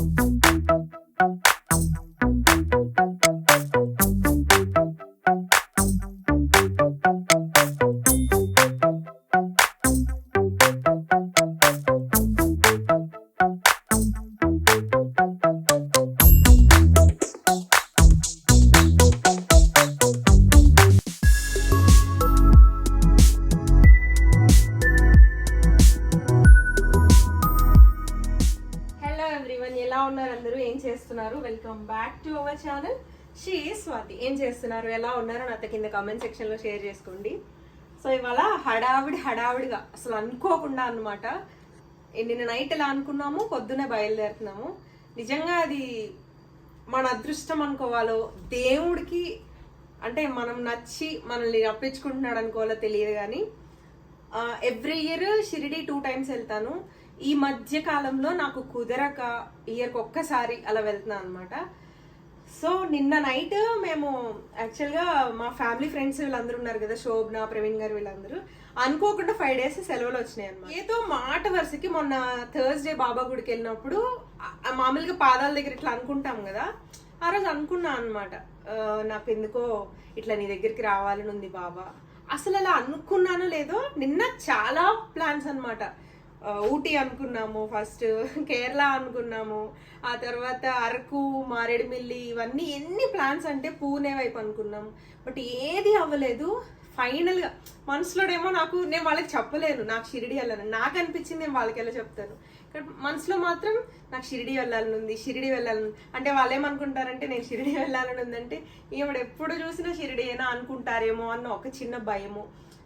you everyone ఎలా ఉన్నారు అందరూ? ఏం చేస్తున్నారు? Welcome back to our channel she Swathi ఏం చేస్తున్నారు? ఎలా ఉన్నారు నాతో కింద కామెంట్ సెక్షన్లో షేర్ చేసుకోండి. సో ఇవాళ హడావిడి హడావిడిగా అసలు అనుకోకుండా అన్నమాట. నిన్న నైట్ ఎలా అనుకున్నాము పొద్దునే బయలుదేరుతున్నాము. నిజంగా అది మన అదృష్టం అనుకోవాలో దేవుడికి అంటే మనం నచ్చి మనల్ని రప్పించుకుంటున్నాడు అనుకోవాలో తెలియదు కానీ every year Shirdi two times వెళ్తాను. ఈ మధ్య కాలంలో నాకు కుదరక ఇయర్కి ఒక్కసారి అలా వెళ్తున్నాను అనమాట సో నిన్న నైట్ మేము యాక్చువల్గా మా ఫ్యామిలీ ఫ్రెండ్స్ వీళ్ళందరూ ఉన్నారు కదా శోభన ప్రవీణ్ గారు వీళ్ళందరూ. అనుకోకుండా ఫైవ్ డేస్ సెలవులు వచ్చినాయి అనమాట ఏదో మాట వరుసకి మొన్న థర్స్డే బాబా గుడికి వెళ్ళినప్పుడు మామూలుగా పాదాల దగ్గర ఇట్లా అనుకుంటాం కదా ఆ రోజు అనుకున్నా అనమాట నాకు ఎందుకో ఇట్లా నీ దగ్గరికి రావాలని ఉంది బాబా. అసలు అలా అనుకున్నానో లేదో నిన్న చాలా ప్లాన్స్ అనమాట ఊటీ అనుకున్నాము ఫస్ట్ కేరళ అనుకున్నాము ఆ తర్వాత అరకు మారేడుమిల్లి ఇవన్నీ ఎన్ని ప్లాన్స్ అంటే పూణే వైపు అనుకున్నాం. బట్ ఏది అవ్వలేదు. ఫైనల్గా మనసులోనేమో నాకు నేను వాళ్ళకి చెప్పలేను. నాకు షిరిడి వెళ్ళాలని. నాకు అనిపించింది నేను వాళ్ళకి ఎలా చెప్తాను. కానీ మనసులో మాత్రం నాకు షిరిడి వెళ్ళాలని ఉంది షిరిడి వెళ్ళాలని అంటే వాళ్ళు ఏమనుకుంటారంటే నేను షిరిడి వెళ్ళాలని ఉందంటే ఈవిడ ఎప్పుడు చూసినా షిరిడి అయినా అనుకుంటారేమో అన్న ఒక చిన్న భయము.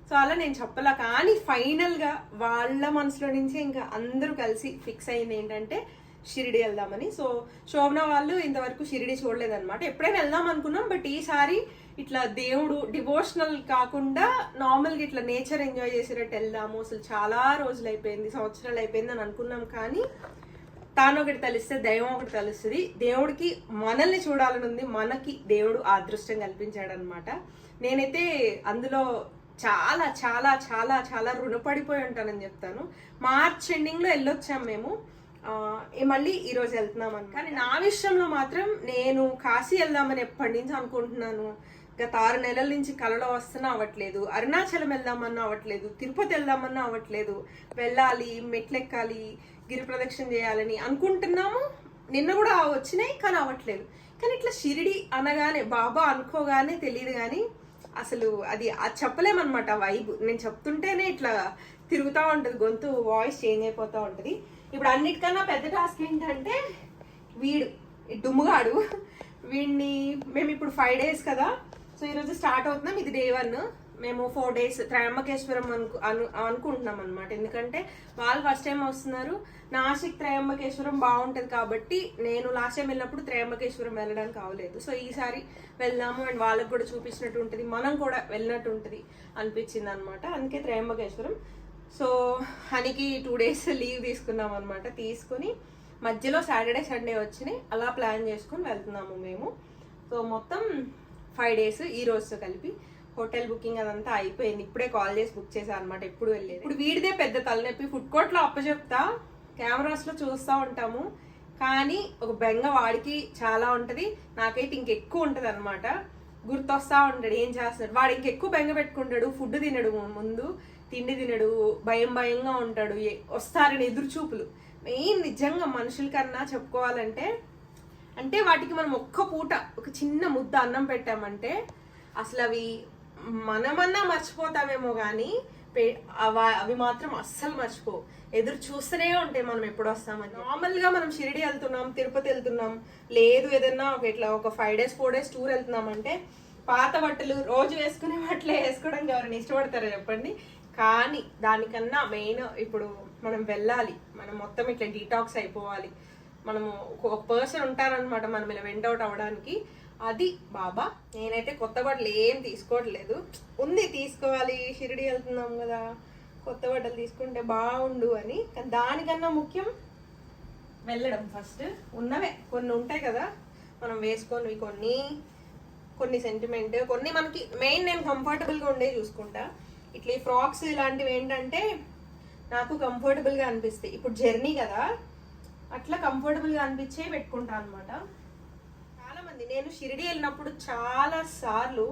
సో అలా నేను చెప్పలా. కానీ ఫైనల్గా వాళ్ళ మనసులో నుంచి ఇంకా అందరూ కలిసి ఫిక్స్ అయింది ఏంటంటే షిరిడి వెళ్దామని. సో శోభన వాళ్ళు ఇంతవరకు షిరిడి చూడలేదన్నమాట. ఎప్పుడైనా వెళ్దాం అనుకున్నాం బట్ ఈసారి ఇట్లా దేవుడు డివోషనల్ కాకుండా నార్మల్గా ఇట్లా నేచర్ ఎంజాయ్ చేసేటట్టు వెళ్దాము. అసలు చాలా రోజులు అయిపోయింది సంవత్సరాలు అయిపోయింది అని అనుకున్నాం కానీ తాను ఒకటి తలిస్తే దైవం ఒకటి తెలుస్తుంది. దేవుడికి మనల్ని చూడాలని ఉంది. మనకి దేవుడు అదృష్టం కల్పించాడు అనమాట నేనైతే అందులో చాలా చాలా చాలా చాలా రుణపడిపోయి ఉంటానని చెప్తాను. మార్చ్ ఎండింగ్లో వెళ్ళొచ్చాం మేము. మళ్ళీ ఈరోజు వెళ్తున్నాం అని కానీ నా విషయంలో మాత్రం నేను కాశీ వెళ్దామని ఎప్పటి నుంచి అనుకుంటున్నాను. గత ఆరు నెలల నుంచి కలలో వస్తున్నా అవ్వట్లేదు. అరుణాచలం వెళ్దామన్నా అవ్వట్లేదు. తిరుపతి వెళ్దామన్నా అవ్వట్లేదు. వెళ్ళాలి మెట్లెక్కాలి గిరి ప్రదక్షిణ చేయాలని అనుకుంటున్నాము. నిన్న కూడా వచ్చినాయి కానీ అవ్వట్లేదు. కానీ ఇట్లా షిరిడి అనగానే బాబా అనుకోగానే తెలియదు కానీ అసలు అది అది చెప్పలేమన్నమాట వైబ్ నేను చెప్తుంటేనే ఇట్లా తిరుగుతూ ఉంటుంది గొంతు వాయిస్ చేంజ్ అయిపోతూ ఉంటుంది. ఇప్పుడు అన్నిటికన్నా పెద్ద టాస్క్ ఏంటంటే వీడు డుమ్ముగాడు. వీడిని మేము ఇప్పుడు ఫైవ్ డేస్ కదా సో ఈరోజు స్టార్ట్ అవుతున్నాం ఇది డే వన్ మేము ఫోర్ డేస్ త్రయంబకేశ్వరం అనుకు అను అనుకుంటున్నాం అనమాట ఎందుకంటే వాళ్ళు ఫస్ట్ టైం వస్తున్నారు. నాసిక్ త్రయంబకేశ్వరం బాగుంటుంది కాబట్టి నేను లాస్ట్ టైం వెళ్ళినప్పుడు త్రయంబకేశ్వరం వెళ్ళడానికి అవ్వలేదు. సో ఈసారి వెళ్దాము అండ్ వాళ్ళకి కూడా చూపించినట్టు ఉంటుంది. మనం కూడా వెళ్ళినట్టు ఉంటుంది అనిపించింది అనమాట అందుకే త్రయంబకేశ్వరం. సో హనికి టూ డేస్ లీవ్ తీసుకున్నాం అనమాట తీసుకుని మధ్యలో సాటర్డే సండే వచ్చినాయి. అలా ప్లాన్ చేసుకుని వెళ్తున్నాము మేము. సో మొత్తం ఫైవ్ డేస్ ఈ రోజుతో కలిపి. హోటల్ బుకింగ్ అదంతా అయిపోయింది. ఇప్పుడే కాల్ చేసి బుక్ చేశాను అనమాట ఎప్పుడు వెళ్ళేది. ఇప్పుడు వీడిదే పెద్ద తలనొప్పి. ఫుడ్ కోర్ట్లో అప్పచెప్తా కెమెరాస్లో చూస్తూ ఉంటాము. కానీ ఒక బెంగ వాడికి చాలా ఉంటుంది. నాకైతే ఇంకెక్కువ ఉంటుంది అనమాట గుర్తొస్తా ఉంటాడు ఏం చేస్తాడు వాడు ఇంకెక్కువ బెంగ పెట్టుకుంటాడు ఫుడ్ తినడు ముందు. తిండి తినడు భయం భయంగా ఉంటాడు. వస్తారని ఎదురుచూపులు. మెయిన్ నిజంగా మనుషుల కన్నా చెప్పుకోవాలంటే అంటే వాటికి మనం ఒక్క పూట ఒక చిన్న ముద్ద అన్నం పెట్టామంటే అసలు అవి మనమన్నా మర్చిపోతామేమో కానీ పే- అవ- అవి మాత్రం అస్సలు మర్చిపో ఎదురు చూస్తూనే ఉంటాయి మనం ఎప్పుడు వస్తామని నార్మల్గా మనం షిరిడి వెళ్తున్నాం తిరుపతి వెళ్తున్నాం లేదు ఏదన్నా ఒక ఇట్లా ఒక five days four days tour వెళ్తున్నాం అంటే పాత బట్టలు రోజు వేసుకునే బట్టలే వేసుకోవడానికి ఎవరైనా ఇష్టపడతారా చెప్పండి? కానీ దానికన్నా మెయిన్ ఇప్పుడు మనం వెళ్ళాలి. మనం మొత్తం ఇట్లా డీటాక్స్ అయిపోవాలి. మనము ఒక- ఒక పర్సన్ ఉంటారనమాట మనం ఇలా వెంట అవుట్ అవ్వడానికి. అది బాబా నేనైతే కొత్త బట్టలు ఏం తీసుకోవట్లేదు. ఉంది తీసుకోవాలి షిరిడి వెళ్తున్నాం కదా కొత్త బట్టలు తీసుకుంటే బాగుండు అని. దానికన్నా ముఖ్యం వెళ్ళడం ఫస్ట్ ఉన్నవే కొన్ని ఉంటాయి కదా మనం వేసుకొని కొన్ని కొన్ని సెంటిమెంట్ కొన్ని మనకి మెయిన్ నేను కంఫర్టబుల్గా ఉండే చూసుకుంటా. ఇట్లా ఈ ఫ్రాక్స్ ఇలాంటివి ఏంటంటే నాకు కంఫర్టబుల్గా అనిపిస్తాయి. ఇప్పుడు జర్నీ కదా అట్లా కంఫర్టబుల్గా అనిపించే పెట్టుకుంటా అనమాట ఉంది. నేను షిరిడి వెళ్ళినప్పుడు చాలా సార్లు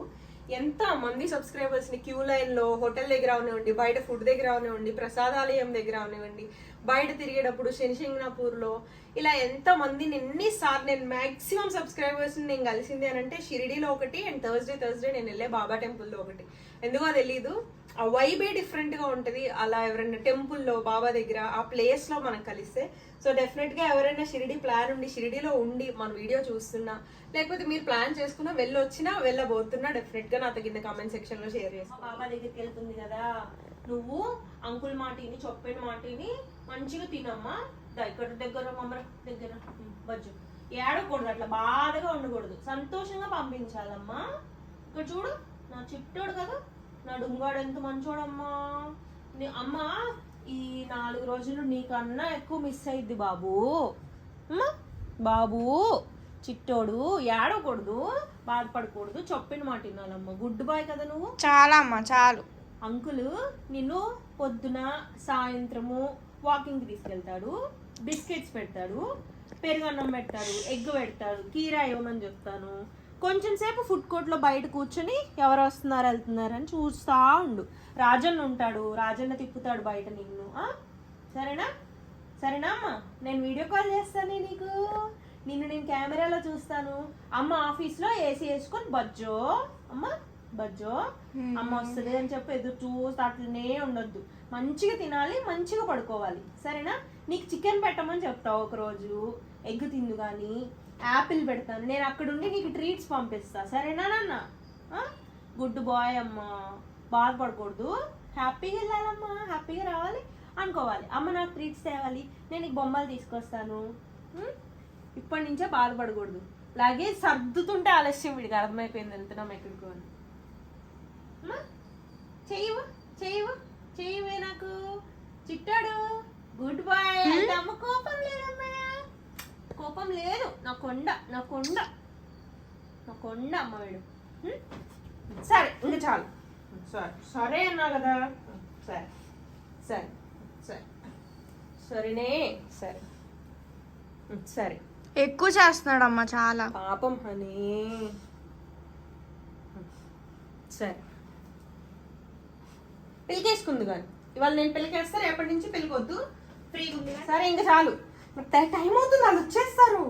ఎంత మంది సబ్స్క్రైబర్స్ని క్యూ లైన్లో హోటల్ దగ్గర అవనివ్వండి బయట ఫుడ్ దగ్గర అవనివ్వండి ప్రసాదాలయం దగ్గర అవనివ్వండి బయట తిరిగేటప్పుడు శనిశంగనాపూర్లో ఇలా ఎంత మందిని ఎన్నిసార్లు నేను మాక్సిమం సబ్స్క్రైబర్స్ నేను కలిసింది అని అంటే షిరిడీలో ఒకటి అండ్ థర్స్డే థర్స్డే నేను వెళ్ళే బాబా టెంపుల్లో ఒకటి. ఎందుకో తెలీదు. ఆ వైబే డిఫరెంట్గా ఉంటది. అలా ఎవరైనా టెంపుల్లో బాబా దగ్గర ఆ ప్లేస్లో మనం కలిస్తే సో డెఫినెట్గా ఎవరైనా షిరిడి ప్లాన్ ఉండి షిరిడిలో ఉండి మన వీడియో చూస్తున్నా లేకపోతే మీరు ప్లాన్ చేసుకున్నా వెళ్ళొచ్చినా వెళ్ళబోతున్నా డెఫినెట్గా నాతో కింద కామెంట్ సెక్షన్లో షేర్ చేస్తా బాబా దగ్గరికి వెళ్తుంది కదా. నువ్వు అంకుల్ మాటిని చొప్పిన మాటిని మంచిగా తినమ్మా. ఇక్కడ దగ్గర మమ్మర దగ్గర బజ్జు. ఏడకూడదు అట్లా బాధగా ఉండకూడదు. సంతోషంగా పంపించాలమ్మా. ఇక్కడ చూడు నా చిట్టోడు కదా. నా డుంగాడు ఎంత మంచోడమ్మా. నీ అమ్మ ఈ నాలుగు రోజులు నీకన్నా ఎక్కువ మిస్ అయింది బాబు. బాబు చిట్టోడు ఏడకూడదు బాధపడకూడదు చొప్పిన మాట వినాలమ్మ. గుడ్ బాయ్ కదా నువ్వు. చాలా అమ్మా చాలు. అంకుల్ నిన్ను పొద్దున సాయంత్రము వాకింగ్కి తీసుకెళ్తాడు బిస్కెట్స్ పెడతాడు పెరుగన్నం పెడతాడు ఎగ్ పెడతాడు కీరా ఇవ్వమని చెప్తాను? కొంచెం సేపు ఫుడ్ కోర్ట్లో బయట కూర్చొని ఎవరు వస్తున్నారు వెళ్తున్నారు అని చూస్తా ఉండు. రాజన్న ఉంటాడు రాజన్న తిప్పుతాడు బయట నిన్ను. ఆ? సరేనా? సరేనా అమ్మ? నేను వీడియో కాల్ చేస్తాను నీకు. నిన్ను నేను కెమెరాలో చూస్తాను. అమ్మ ఆఫీస్లో ఏసీ వేసుకొని బజ్జో అమ్మ బజ్జో అమ్మ వస్తుంది అని చెప్పి ఎదురు చూస్తే అట్లనే ఉండొద్దు. మంచిగా తినాలి మంచిగా పడుకోవాలి. సరేనా? నీకు చికెన్ పెట్టమని చెప్తావు ఒకరోజు. ఎగ్ తిందు కానీ యాపిల్ పెడతాను. నేను అక్కడుండి నీకు ట్రీట్స్ పంపిస్తా. సరేనా నాన్న? గుడ్ బాయ్ అమ్మా. బాధపడకూడదు. హ్యాపీగా వెళ్ళాలమ్మా. హ్యాపీగా రావాలి. అనుకోవాలి. అమ్మ నాకు ట్రీట్స్ తేవాలి. నేను నీకు బొమ్మలు తీసుకొస్తాను? ఇప్పటి నుంచే బాధపడకూడదు. అలాగే సర్దుతుంటే ఆలస్యం. వీడికి అర్థమైపోయింది వెళ్తున్నాం ఎక్కడికో అని. చెయ్యవు? చెయ్యవు? చెయ్యవే నాకు. చిట్టాడు. Good boy. అమ్మ కోపం లేదమ్మా. కోపం లేదు. నా కొండ నా కొండ. నా కొండ అమ్మ వీడు? సరే ఇంకా చాలు. సరే సరే అన్నా కదా. సరే సరే సరే. సరేనే సరే. సరే. ఎక్కువ చేస్తున్నాడమ్మా చాలా. పాపం హనీ. సరే. పిలికేసుకుంది కానీ. ఇవాళ నేను పిలికేస్తే రేపటి నుంచి పిలికొద్దు. ఫ్రీగా ఉంది. సరే ఇంకా చాలు. మరి టై- అవుతుంది వాళ్ళు వచ్చేస్తారు.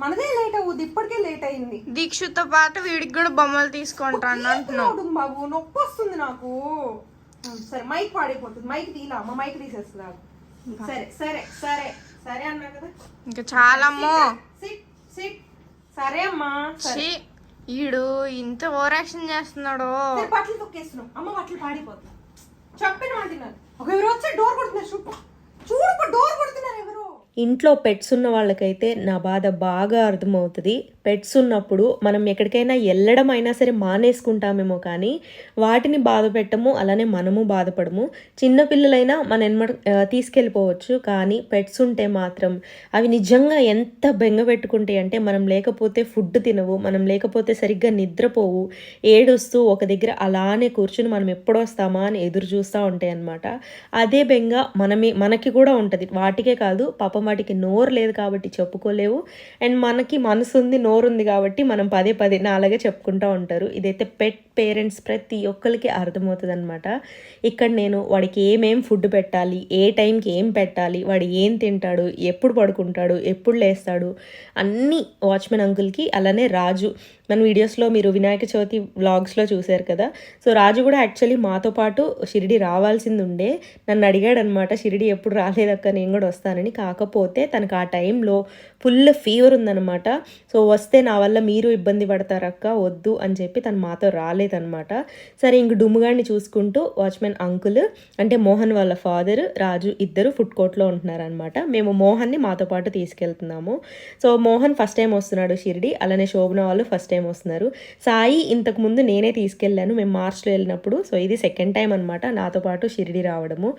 మనదే లేట్ అవుద్ది ఇప్పటికే లేట్ అయింది. దీక్షతో పాటు వీడికి కూడా బొమ్మలు తీసుకుంటాను అంటున్నావు. తీయకూడదు బాబు నొప్పి వస్తుంది నాకు. సరే మైక్ పాడైపోతుంది మైక్ తీలా అమ్మ మైక్ తీసేస్తున్నారు సరే సరే సరే సరే అన్నా కదా. ఇంకా చాలా అమ్మో సిట్ సిట్. సరే అమ్మా సరే. ఈడు ఇంత ఓవర్ యాక్షన్ చేస్తున్నాడు. బట్టలు తొక్కేస్తున్నాం. అమ్మ బట్టలు పాడిపోతున్నాం చెప్పిన మాట. ఒక ఎవరు వచ్చి డోర్ కొడుతున్నారు చూడు. చూడు డోర్ కొడుతున్నారు ఎవరు. ఇంట్లో పెట్స్ ఉన్న వాళ్ళకైతే నా బాధ బాగా అర్థమవుతుంది. పెట్స్ ఉన్నప్పుడు మనం ఎక్కడికైనా వెళ్ళడం అయినా సరే మానేసుకుంటామేమో కానీ వాటిని బాధ పెట్టము అలానే మనము బాధపడము. చిన్నపిల్లలైనా మన ఎన్మ తీసుకెళ్ళిపోవచ్చు కానీ పెట్స్ ఉంటే మాత్రం అవి నిజంగా ఎంత బెంగ పెట్టుకుంటాయి అంటే మనం లేకపోతే ఫుడ్ తినవు మనం లేకపోతే సరిగ్గా నిద్రపోవు. ఏడుస్తూ ఒక దగ్గర అలానే కూర్చుని మనం ఎప్పుడొస్తామా అని ఎదురు చూస్తూ ఉంటాయి అన్నమాట. అదే బెంగ మనమే మనకి కూడా ఉంటుంది. వాటికే కాదు పాపం వాటికి నోరు లేదు కాబట్టి చెప్పుకోలేవు. అండ్ మనకి మనసు ఉంది నోరు ఉంది కాబట్టి మనం పదే పదే నా అలాగే చెప్పుకుంటూ ఉంటారు. ఇదైతే పెట్ పేరెంట్స్ ప్రతి ఒక్కరికి అర్థమవుతుంది అనమాట ఇక్కడ నేను వాడికి ఏమేం ఫుడ్ పెట్టాలి ఏ టైంకి ఏం పెట్టాలి వాడు ఏం తింటాడు ఎప్పుడు పడుకుంటాడు ఎప్పుడు లేస్తాడు అన్నీ వాచ్మెన్ అంకుల్కి అలానే రాజు. మన వీడియోస్లో మీరు వినాయక చవితి వ్లాగ్స్లో చూశారు కదా? సో రాజు కూడా యాక్చువల్లీ మాతో పాటు షిరిడి రావాల్సింది ఉండే నన్ను అడిగాడనమాట షిరిడి ఎప్పుడు రాలేదక్క నేను కూడా వస్తానని. కాకపోతే తనకు ఆ టైంలో ఫుల్ ఫీవర్ ఉందన్నమాట. సో వస్తే నా వల్ల మీరు ఇబ్బంది పడతారక్క వద్దు అని చెప్పి తను మాతో రాలేదన్నమాట. సరే ఇంక డుమ్ముగాడిని చూసుకుంటూ వాచ్మెన్ అంకుల్ అంటే మోహన్ వాళ్ళ ఫాదర్ రాజు ఇద్దరు ఫుడ్ కోర్ట్లో ఉంటున్నారనమాట మేము మోహన్ని మాతో పాటు తీసుకెళ్తున్నాము. సో మోహన్ ఫస్ట్ టైం వస్తున్నాడు షిరిడి అలానే శోభన వాళ్ళు ఫస్ట్ టైం వస్తున్నారు. సాయి ఇంతకుముందు నేనే తీసుకెళ్ళాను మేము మార్చ్లో వెళ్ళినప్పుడు. సో ఇది సెకండ్ టైం అనమాట నాతో పాటు షిరిడి రావడము.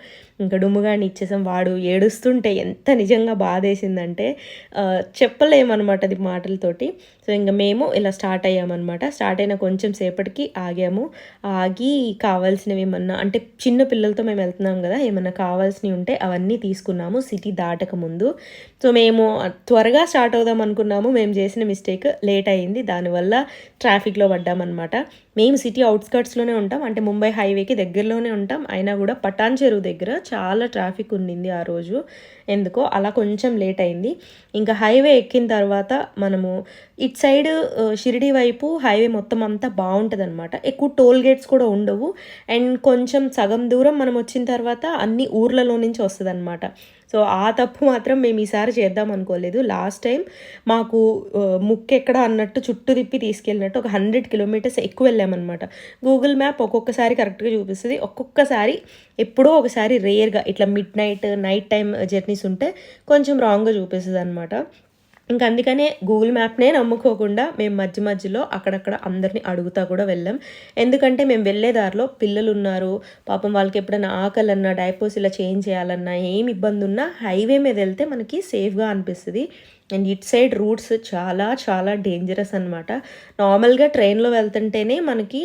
ఇంకా డుమ్ముగాడిని ఇచ్చేసాం. వాడు ఏడుస్తుంటే ఎంత నిజంగా బాధేసిందంటే చెప్పలేమన్నమాట అది మాటలతోటి. సో ఇంకా మేము ఇలా స్టార్ట్ అయ్యామన్నమాట. స్టార్ట్ అయిన కొంచెం సేపటికి ఆగాము. ఆగి కావాల్సినవి ఏమన్నా అంటే చిన్న పిల్లలతో మేము వెళ్తున్నాం కదా ఏమన్నా కావాల్సినవి ఉంటే అవన్నీ తీసుకున్నాము సిటీ దాటక ముందు. సో మేము త్వరగా స్టార్ట్ అవుదాం అనుకున్నాము. మేము చేసిన మిస్టేక్ లేట్ అయింది. దానివల్ల ట్రాఫిక్లో పడ్డామన్నమాట. మేము సిటీ అవుట్స్కట్స్లోనే ఉంటాం. అంటే ముంబై హైవేకి దగ్గరలోనే ఉంటాం. అయినా కూడా పటాన్ చెరువు దగ్గర చాలా ట్రాఫిక్ ఉండింది ఆ రోజు. ఎందుకో? అలా కొంచెం లేట్ అయింది. ఇంకా హైవే ఎక్కిన తర్వాత మనము ఇట్ సైడ్ షిరిడి వైపు హైవే మొత్తం అంతా బాగుంటుంది అనమాట ఎక్కువ టోల్ గేట్స్ కూడా ఉండవు. అండ్ కొంచెం సగం దూరం మనం వచ్చిన తర్వాత అన్ని ఊర్లలో నుంచి వస్తుంది సో ఆ తప్పు మాత్రం మేము ఈసారి చేద్దాం అనుకోలేదు. లాస్ట్ టైం మాకు ముక్కు ఎక్కడ అన్నట్టు చుట్టూ తిప్పి తీసుకెళ్ళినట్టు ఒక హండ్రెడ్ కిలోమీటర్స్ ఎక్కువ వెళ్ళామన్నమాట. గూగుల్ మ్యాప్ ఒక్కొక్కసారి కరెక్ట్గా చూపిస్తుంది. ఒక్కొక్కసారి ఎప్పుడో ఒకసారి రేర్గా ఇట్లా mid night night time journeys ఉంటే కొంచెం రాంగ్గా చూపిస్తుంది అనమాట ఇంకా అందుకనే గూగుల్ మ్యాప్నే నమ్ముకోకుండా మేము మధ్య మధ్యలో అక్కడక్కడ అందరిని అడుగుతా కూడా వెళ్ళాం. ఎందుకంటే మేము వెళ్ళే దారిలో పిల్లలు ఉన్నారు పాపం వాళ్ళకి ఎప్పుడైనా ఆకలన్నా డైపోస్ ఇలా చేంజ్ చేయాలన్నా ఏం ఇబ్బంది ఉన్నా హైవే మీద వెళ్తే మనకి సేఫ్గా అనిపిస్తుంది. అండ్ ఇట్ సైడ్ రూట్స్ చాలా చాలా డేంజరస్ అనమాట నార్మల్గా ట్రైన్లో వెళ్తుంటేనే మనకి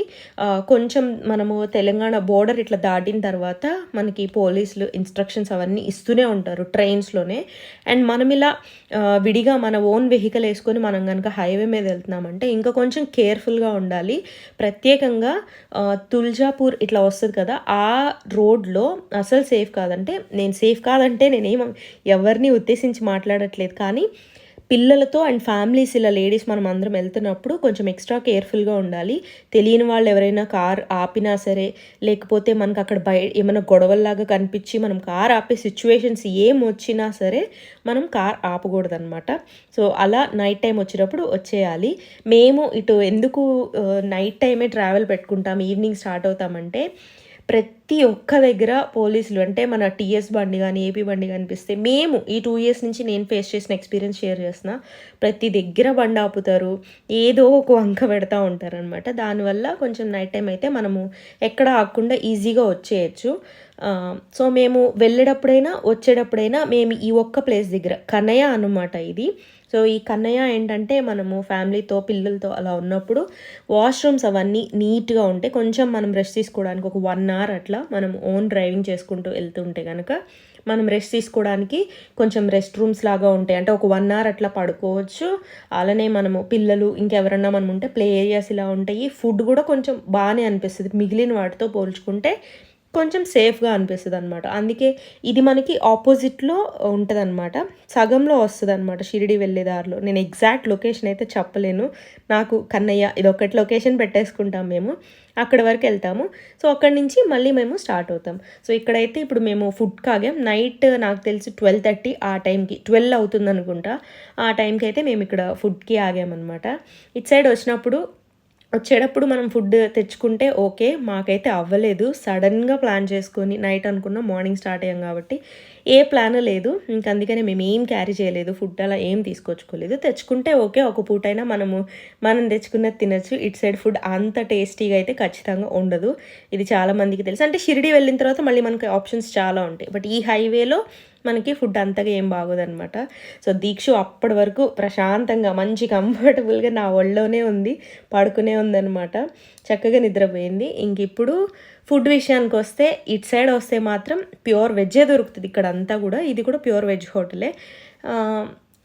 కొంచెం మనము తెలంగాణ బోర్డర్ ఇట్లా దాటిన తర్వాత మనకి పోలీసులు ఇన్స్ట్రక్షన్స్ అవన్నీ ఇస్తూనే ఉంటారు ట్రైన్స్లోనే అండ్ మనం ఇలా విడిగా మన ఓన్ వెహికల్ వేసుకొని మనం కనుక హైవే మీద వెళ్తున్నామంటే ఇంకా కొంచెం కేర్ఫుల్గా ఉండాలి. ప్రత్యేకంగా తుల్జాపూర్ ఇట్లా వస్తుంది కదా ఆ రోడ్లో అసలు సేఫ్ కాదంటే నేను సేఫ్ కాదంటే నేనేం ఎవరిని ఉద్దేశించి మాట్లాడట్లేదు. కానీ పిల్లలతో అండ్ ఫ్యామిలీస్ ఇలా లేడీస్ మనం అందరం వెళ్తున్నప్పుడు కొంచెం ఎక్స్ట్రా కేర్ఫుల్గా ఉండాలి. తెలియని వాళ్ళు ఎవరైనా కార్ ఆపినా సరే లేకపోతే మనకు అక్కడ బయ ఏమైనా గొడవల్లాగా కనిపించి మనం కార్ ఆపే సిచ్యువేషన్స్ ఏం వచ్చినా సరే మనం కార్ ఆపకూడదనమాట సో అలా నైట్ టైం వచ్చినప్పుడు వచ్చేయాలి. మేము ఇటు ఎందుకు నైట్ టైమే ట్రావెల్ పెట్టుకుంటాం ఈవినింగ్ స్టార్ట్ అవుతామంటే ప్రతి ఒక్క దగ్గర పోలీసులు అంటే మన టీఎస్ బండి కానీ ఏపీ బండి కనిపిస్తే మేము ఈ టూ ఇయర్స్ నుంచి నేను ఫేస్ చేసిన ఎక్స్పీరియన్స్ షేర్ చేసిన ప్రతి దగ్గర బండి ఆపుతారు ఏదో ఒక వంక పెడతా ఉంటారనమాట దానివల్ల కొంచెం నైట్ టైం అయితే మనము ఎక్కడ ఆగకుండా ఈజీగా వచ్చేయచ్చు. సో మేము వెళ్ళేటప్పుడైనా వచ్చేటప్పుడైనా మేము ఈ ఒక్క ప్లేస్ దగ్గర కనయ అనమాట ఇది. సో ఈ కన్నయ్య ఏంటంటే మనము ఫ్యామిలీతో పిల్లలతో అలా ఉన్నప్పుడు వాష్రూమ్స్ అవన్నీ నీట్గా ఉంటే కొంచెం మనం రెస్ట్ తీసుకోవడానికి ఒక వన్ అవర్ అట్లా మనం ఓన్ డ్రైవింగ్ చేసుకుంటూ వెళ్తుంటే కనుక మనం రెస్ట్ తీసుకోవడానికి కొంచెం రెస్ట్ రూమ్స్ లాగా ఉంటాయి. అంటే ఒక వన్ అవర్ అట్లా పడుకోవచ్చు. అలానే మనము పిల్లలు ఇంకెవరన్నా మనం ఉంటే ప్లే ఏరియాస్ ఇలా ఉంటాయి. ఫుడ్ కూడా కొంచెం బాగానే అనిపిస్తుంది. మిగిలిన వాటితో పోల్చుకుంటే కొంచెం సేఫ్గా అనిపిస్తుంది అనమాట అందుకే ఇది మనకి ఆపోజిట్లో ఉంటుంది అనమాట సగంలో వస్తుంది అనమాట షిరిడి వెళ్ళే దారిలో. నేను ఎగ్జాక్ట్ లొకేషన్ అయితే చెప్పలేను. నాకు కన్నయ్య ఇది ఒకటి లొకేషన్ పెట్టేసుకుంటాం మేము. అక్కడ వరకు వెళ్తాము. సో అక్కడి నుంచి మళ్ళీ మేము స్టార్ట్ అవుతాం. సో ఇక్కడైతే ఇప్పుడు మేము ఫుడ్ కాగాం. నైట్ నాకు తెలిసి ట్వెల్వ్ థర్టీ ఆ టైంకి ట్వెల్వ్ అవుతుంది అనుకుంటా ఆ టైంకి అయితే మేము ఇక్కడ ఫుడ్కి ఆగామన్నమాట. ఇటు సైడ్ వచ్చినప్పుడు వచ్చేటప్పుడు మనం ఫుడ్ తెచ్చుకుంటే ఓకే మాకైతే అవ్వలేదు. సడన్గా ప్లాన్ చేసుకొని నైట్ అనుకున్నాం మార్నింగ్ స్టార్ట్ అయ్యాం కాబట్టి ఏ ప్లాన్ లేదు. ఇంక అందుకనే మేము ఏం క్యారీ చేయలేదు. ఫుడ్ అలా ఏం తీసుకొచ్చుకోలేదు. తెచ్చుకుంటే ఓకే ఒక పూటైనా మనము మనం తెచ్చుకున్నది తినచ్చు. ఇటు సైడ్ ఫుడ్ అంత టేస్టీగా అయితే ఖచ్చితంగా ఉండదు. ఇది చాలా మందికి తెలుసు. అంటే షిరిడి వెళ్ళిన తర్వాత మళ్ళీ మనకి ఆప్షన్స్ చాలా ఉంటాయి. బట్ ఈ హైవేలో మనకి ఫుడ్ అంతగా ఏం బాగోదన్నమాట. సో దీక్షు అప్పటి వరకు ప్రశాంతంగా మంచి కంఫర్టబుల్గా నా ఒళ్ళోనే ఉంది పడుకునే ఉందన్నమాట. చక్కగా నిద్రపోయింది. ఇంక ఇప్పుడు ఫుడ్ విషయానికి వస్తే ఇటు సైడ్ వస్తే మాత్రం ప్యూర్ వెజ్జే దొరుకుతుంది ఇక్కడ అంతా కూడా. ఇది కూడా ప్యూర్ వెజ్ హోటలే.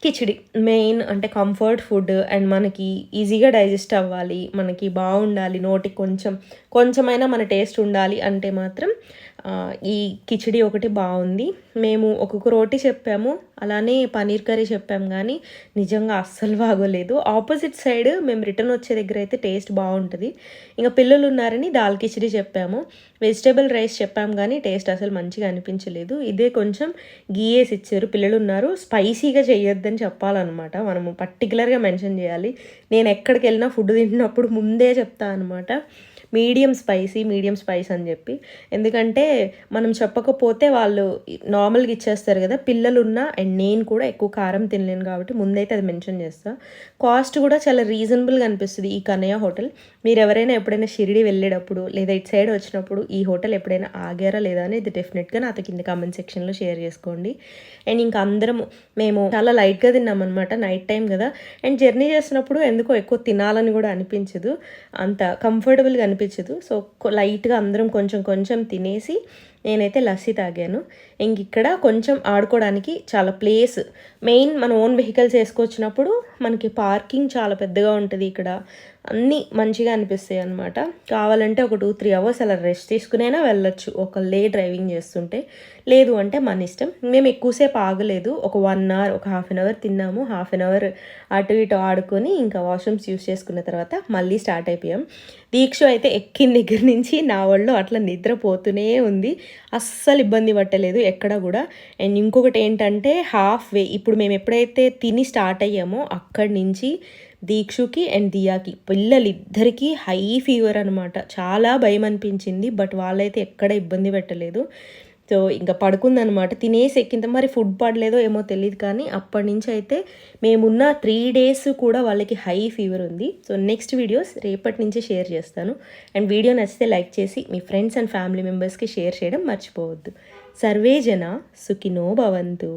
కిచిడి మెయిన్ అంటే కంఫర్ట్ ఫుడ్ అండ్ మనకి ఈజీగా డైజెస్ట్ అవ్వాలి మనకి బాగుండాలి నోటికి కొంచెం కొంచెమైనా మన టేస్ట్ ఉండాలి అంటే మాత్రం ఈ కిచిడి ఒకటి బాగుంది. మేము ఒక్కొక్క రోటీ చెప్పాము అలానే పనీర్ కర్రీ చెప్పాము కానీ నిజంగా అస్సలు బాగోలేదు. ఆపోజిట్ సైడ్ మేము రిటర్న్ వచ్చే దగ్గర అయితే టేస్ట్ బాగుంటుంది. ఇంకా పిల్లలు ఉన్నారని దాల్ కిచిడి చెప్పాము. వెజిటేబుల్ రైస్ చెప్పాము కానీ టేస్ట్ అసలు మంచిగా అనిపించలేదు. ఇదే కొంచెం గీయేసి ఇచ్చారు. పిల్లలు ఉన్నారు. స్పైసీగా చేయొద్దని చెప్పాలన్నమాట. మనము పర్టికులర్గా మెన్షన్ చేయాలి. నేను ఎక్కడికి వెళ్ళినా ఫుడ్ తింటున్నప్పుడు ముందే చెప్తా అనమాట మీడియం స్పైసీ మీడియం స్పైస్ అని చెప్పి. ఎందుకంటే మనం చెప్పకపోతే వాళ్ళు నార్మల్గా ఇచ్చేస్తారు కదా. పిల్లలున్నా అండ్ నేను కూడా ఎక్కువ కారం తినలేను కాబట్టి ముందైతే అది మెన్షన్ చేస్తా. కాస్ట్ కూడా చాలా రీజనబుల్గా అనిపిస్తుంది ఈ కన్నయ్య హోటల్. మీరు ఎవరైనా ఎప్పుడైనా షిరిడి వెళ్ళేటప్పుడు లేదా ఇటు సైడ్ వచ్చినప్పుడు ఈ హోటల్ ఎప్పుడైనా ఆగారా లేదా అని ఇది డెఫినెట్గా నాతో కింద కామెంట్ సెక్షన్లో షేర్ చేసుకోండి. అండ్ ఇంకా అందరం మేము చాలా లైట్గా తిన్నామన్నమాట నైట్ టైం కదా. అండ్ జర్నీ చేసినప్పుడు ఎందుకో ఎక్కువ తినాలని కూడా అనిపించదు. అంత కంఫర్టబుల్గా అనిపించదు సో లైట్గా అందరం కొంచెం కొంచెం తినేసి నేనైతే లస్సీ తాగాను. ఇంక ఇక్కడ కొంచెం ఆడుకోవడానికి చాలా ప్లేస్. మెయిన్ మన ఓన్ వెహికల్స్ వేసుకొచ్చినప్పుడు మనకి పార్కింగ్ చాలా పెద్దగా ఉంటుంది ఇక్కడ. అన్నీ మంచిగా అనిపిస్తాయి అనమాట కావాలంటే ఒక టూ త్రీ అవర్స్ అలా రెస్ట్ తీసుకునైనా వెళ్ళొచ్చు. లే డ్రైవింగ్ చేస్తుంటే. లేదు అంటే మన ఇష్టం. మేము ఎక్కువసేపు ఆగలేదు. ఒక వన్ అవర్ ఒక హాఫ్ అన్ అవర్ తిన్నాము. హాఫ్ అన్ అవర్ అటు ఇటు ఆడుకొని ఇంకా వాష్రూమ్స్ యూస్ చేసుకున్న తర్వాత మళ్ళీ స్టార్ట్ అయిపోయాం. దీక్ష అయితే ఎక్కిన దగ్గర నుంచి నా వాళ్ళు అట్లా నిద్రపోతూనే ఉంది. అస్సలు ఇబ్బంది పట్టలేదు ఎక్కడ కూడా. అండ్ ఇంకొకటి ఏంటంటే హాఫ్ వే ఇప్పుడు మేము ఎప్పుడైతే తిని స్టార్ట్ అయ్యామో అక్కడి నుంచి దీక్షుకి అండ్ దియాకి. పిల్లలిద్దరికీ హై ఫీవర్ అనమాట చాలా భయం అనిపించింది బట్ వాళ్ళైతే ఎక్కడ ఇబ్బంది పెట్టలేదు. సో ఇంకా పడుకుందనమాట తినేసి ఎక్కింత మరి ఫుడ్ పడలేదో ఏమో తెలియదు కానీ అప్పటి నుంచి అయితే మేమున్న త్రీ డేస్ కూడా వాళ్ళకి హై ఫీవర్ ఉంది. సో నెక్స్ట్ వీడియోస్ రేపటి నుంచే షేర్ చేస్తాను. అండ్ వీడియో నచ్చితే లైక్ చేసి మీ ఫ్రెండ్స్ అండ్ ఫ్యామిలీ మెంబర్స్కి షేర్ చేయడం మర్చిపోవద్దు. సర్వే జన సుఖినో భవంతు.